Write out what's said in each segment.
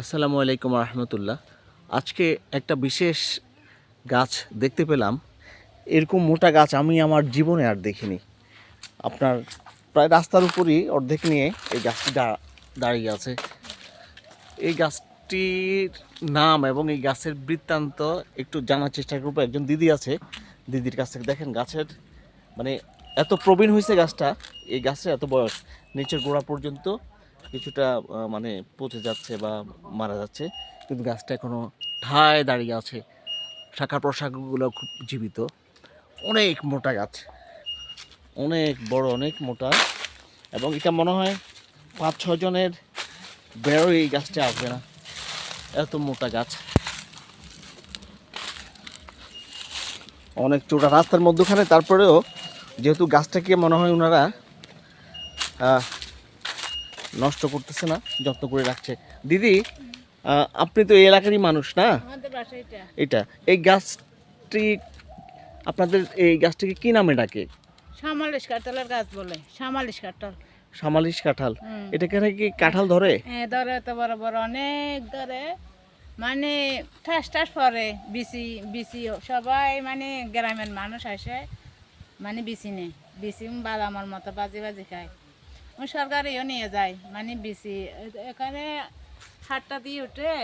আসসালামু আলাইকুম রহমতুল্লাহ। আজকে একটা বিশেষ গাছ দেখতে পেলাম। এরকম মোটা গাছ আমি আমার জীবনে আর দেখিনি। আপনার প্রায় রাস্তার উপরই অর্ধেক নিয়ে এই গাছটি দাঁড়িয়ে আছে। এই গাছটির নাম এবং এই গাছের বৃত্তান্ত একটু জানার চেষ্টা করব। একজন দিদি আছে, দিদির কাছ থেকে। দেখেন গাছের মানে এত প্রবীণ হয়েছে গাছটা, এই গাছের এত বয়স। নিচের গোড়া পর্যন্ত কিছুটা মানে পচে যাচ্ছে বা মারা যাচ্ছে। কিন্তু গাছটা এখনও ঠায় দাঁড়িয়ে আছে। শাখা প্রশাখাগুলো খুব জীবিত। অনেক মোটা গাছ। অনেক বড়, অনেক মোটা। এবং এটা মনে হয় পাঁচ ছজনের জনের বেরো এই গাছটা আসবে না। এত মোটা গাছ। অনেক চোটা রাস্তার মধ্যখানে। তারপরেও যেহেতু গাছটাকে মনে হয় ওনারা নষ্ট করতেছে না যত্ন করে রাখছে। দিদি আপনি তো এই এলাকারই মানুষ না? এটা। এই গাছটি আপনাদের এই গাছটিকে কি নামে ডাকে? সামালিশ কাঁঠালের গাছ বলে সামালিশ কাঁঠাল। সামালিশ কাঁঠাল। এটা কেন কি কাঁঠাল ধরে? হ্যাঁ ধরে তো বড় বড় অনেক ধরে। মানে ঠাস ঠাস পরে বিসি বিসি সবাই মানে গ্রামের মানুষ আসে মানে বিসি নেই বিসি বাদামার মতো বাজি বাজি খায়। ওই সরকারিও নিয়ে যায় মানে বিসি এখানে হাটটা দিয়ে উঠে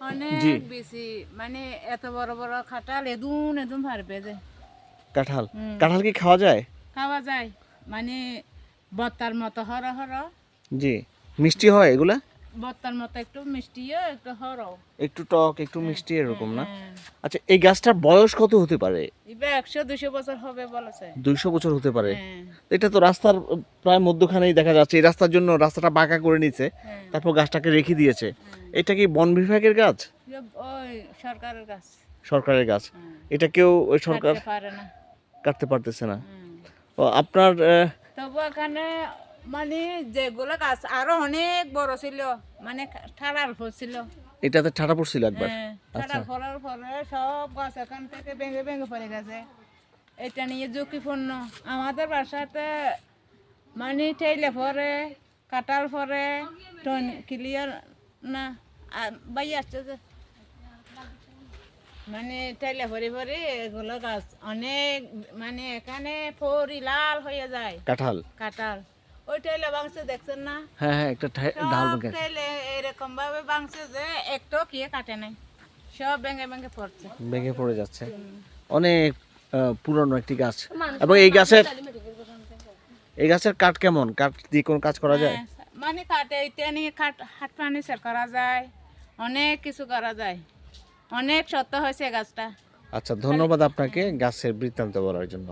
অনেক বেশি মানে এত বড় বড় খাটাল এদুন এদুন ফারবে যে। কাঁঠাল? কাঁঠাল কি খাওয়া যায়? খাওয়া যায় মানে বত্তার মতো হর হর। জি। মিষ্টি হয় এগুলা? মতো একটু মিষ্টিও একটু হর একটু টক একটু মিষ্টি এরকম না? হ্যাঁ। আচ্ছা এই গাছটার বয়স কত হতে পারে? একশো দুশো বছর হবে বলেছে। দুইশো বছর হতে পারে। হ্যাঁ। এটা তো রাস্তার প্রায় মধ্যখানেই দেখা যাচ্ছে। এই রাস্তার জন্য রাস্তাটা বাঁকা করে হ্যাঁ। তারপর গাছটাকে রেখে দিয়েছে। এটা কি বন বিভাগের গাছ? সরকারের কাছ সরকারের গাছ। হ্যাঁ। এটা কেউ ওই সরকার কাটতে পারতেছে না। আপনার তবু এখানে মানে যেগুলো গাছ আরও অনেক বড় ছিল মানে ফুল ছিল। এটাতে ঠাটা পড়ছিল একবার? হ্যাঁ আচ্ছা। ঠাড়াল ফলার ফলে সব গাছ এখান থেকে ভেঙে ভেঙে পড়ে গেছে। এটা নিয়ে ঝুঁকিপূর্ণ। আমাদের বাসাতে মানে ঠেলে পরে কাটাল পরে টন ক্লিয়ার না বাই আসছে যে। মানে ঠেলে পরে পরে এগুলো গাছ অনেক মানে এখানে ফরি লাল হয়ে যায়। কাঁঠাল? কাটাল দেখছেন না? হ্যাঁ হ্যাঁ একটা ঢাল এরকম ভাবে যে একটু কাটে নাই। সব ভেঙে ভেঙে পড়ছে। ভেঙে পড়ে যাচ্ছে। অনেক পুরনো একটি গাছ। এবং এই গাছের এই গাছের কাঠ কেমন? কাঠ দিয়ে কোনো কাজ করা যায়? হ্যাঁ, মানে কাটে এটা নিয়ে কাট হাট ফার্নিচার করা যায়। অনেক কিছু করা যায়। অনেক সত্য হয়েছে গাছটা। আচ্ছা ধন্যবাদ আপনাকে গাছের বৃত্তান্ত বলার জন্য।